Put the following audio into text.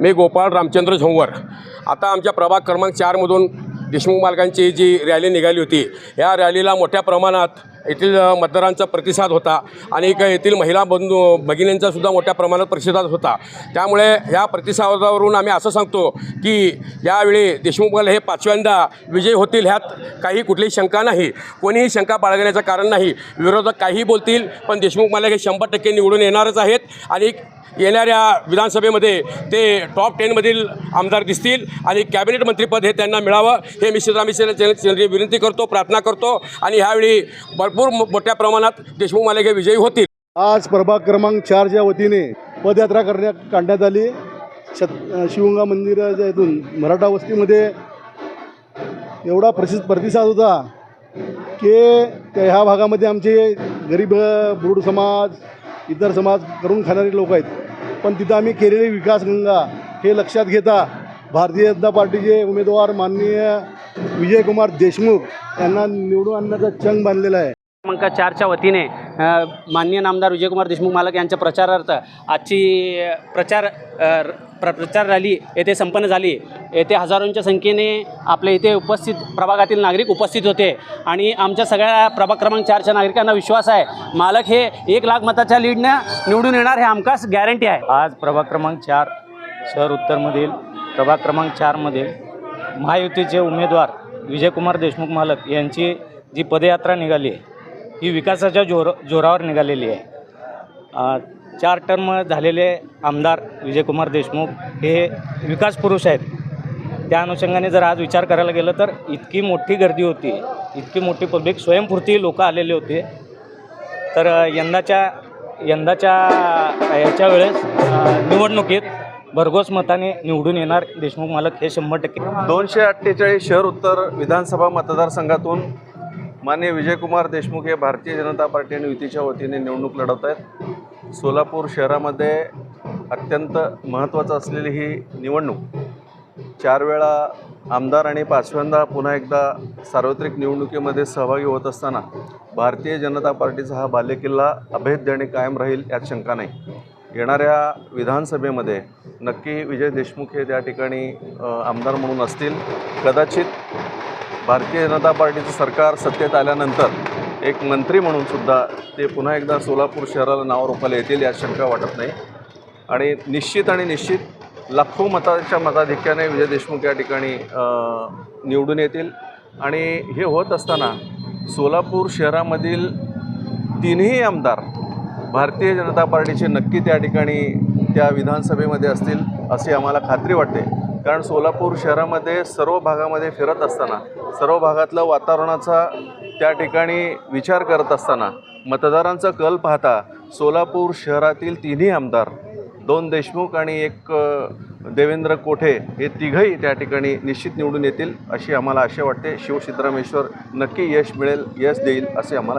मी गोपाळ रामचंद्र झोंवर. आता आमच्या प्रभाग क्रमांक चारमधून देशमुख मालकांची जी रॅली निघाली होती या रॅलीला मोठ्या प्रमाणात येथील मतदारांचा प्रतिसाद होता आणि एक येथील महिला बंधू भगिनींचा सुद्धा मोठ्या प्रमाणात प्रतिसाद होता. त्यामुळे ह्या प्रतिसादावरून आम्ही असं सांगतो की यावेळी देशमुख हे पाचव्यांदा विजयी होतील ह्यात काही कुठलीही शंका नाही. कोणीही शंका बाळगण्याचं कारण नाही. विरोधक काहीही बोलतील पण देशमुख मला हे शंभर टक्के निवडून येणारच आहेत आणि येणाऱ्या विधानसभेमध्ये ते टॉप टेनमधील आमदार दिसतील आणि कॅबिनेट मंत्रीपद हे त्यांना मिळावं हे मी सिद्धरामी विनंती करतो प्रार्थना करतो आणि ह्यावेळी भरपूर मो- मोठ्या प्रमाणात देशमुख मालिका विजयी होतील. आज प्रभाग क्रमांक चारच्या वतीने पदयात्रा करण्यात काढण्यात आली. शत शिवगंगा मंदिराच्या इथून मराठा वस्तीमध्ये एवढा प्रसिद्ध प्रतिसाद होता की त्या ह्या भागामध्ये आमचे गरीब बुरुड समाज इतर समाज करून खाणारे लोक आहेत. पण तिथं आम्ही केलेली विकासगंगा हे लक्षात घेता भारतीय जनता पार्टीचे उमेदवार माननीय विजयकुमार देशमुख यांना निवडून आणण्याचा चंग बांधलेला आहे. क्रमांक चारच्या वतीने माननीय नामदार विजयकुमार देशमुख मालक यांच्या प्रचारार्थ आजची प्रचार प्र प्रचार रॅली येथे संपन्न झाली. येथे हजारोंच्या संख्येने आपल्या इथे उपस्थित प्रभागातील नागरिक उपस्थित होते. आणि आमच्या सगळ्या प्रभाग क्रमांक चारच्या नागरिकांना विश्वास आहे मालक हे एक लाख मताच्या लीडनं निवडून येणार हे आमकास गॅरंटी आहे. आज प्रभाग क्रमांक चार शहर उत्तरमधील प्रभाग क्रमांक चारमधील महायुतीचे उमेदवार विजयकुमार देशमुख मालक यांची जी पदयात्रा निघाली आहे ही विकासाच्या जोर जोरावर निघालेली आहे. चार टर्म झालेले आमदार विजयकुमार देशमुख हे विकास पुरुष आहेत. त्या अनुषंगाने जर आज विचार करायला गेलं तर इतकी मोठी गर्दी होती इतकी मोठी पब्लिक स्वयंपूर्ती लोक आलेले होते. तर यंदाच्या यंदाच्या याच्या वेळेस निवडणुकीत भरघोस मताने निवडून येणार देशमुख मालक हे शंभर टक्के. दोनशे अठ्ठेचाळीस शहर उत्तर विधानसभा मतदारसंघातून माननीय विजयकुमार देशमुख हे भारतीय जनता पार्टी आणि युतीच्या वतीने निवडणूक लढवत आहेत. सोलापूर शहरामध्ये अत्यंत महत्त्वाचं असलेली ही निवडणूक. चार वेळा आमदार आणि पाचव्यांदा पुन्हा एकदा सार्वत्रिक निवडणुकीमध्ये सहभागी होत असताना भारतीय जनता पार्टीचा हा बालेकिल्ला अभेद्य आणि कायम राहील यात शंका नाही. येणाऱ्या विधानसभेमध्ये नक्की विजय देशमुख हे त्या ठिकाणी आमदार म्हणून असतील. कदाचित भारतीय जनता पार्टीचं सरकार सत्तेत आल्यानंतर एक मंत्री म्हणून सुद्धा ते पुन्हा एकदा सोलापूर शहराला नाव रोपायला येतील यात शंका वाटत नाही. आणि निश्चित आणि निश्चित लाखो मताच्या मताधिक्याने विजय देशमुख या ठिकाणी निवडून येतील. आणि हे होत असताना सोलापूर शहरामधील तिन्ही आमदार भारतीय जनता पार्टीचे नक्की त्या ठिकाणी त्या विधानसभेमध्ये असतील अशी आम्हाला खात्री वाटते. कारण सोलापूर शहरामध्ये सर्व भागामध्ये फिरत असताना सर्व भागातलं वातावरणाचा त्या ठिकाणी विचार करत असताना मतदारांचा कल पाहता सोलापूर शहरातील तिन्ही आमदार दोन देशमुख आणि एक देवेंद्र कोठे हे तिघही त्या ठिकाणी निश्चित निवडून येतील अशी आम्हाला आशा वाटते. शिवसिद्धरामेश्वर नक्की यश मिळेल यश देईल असे आम्हाला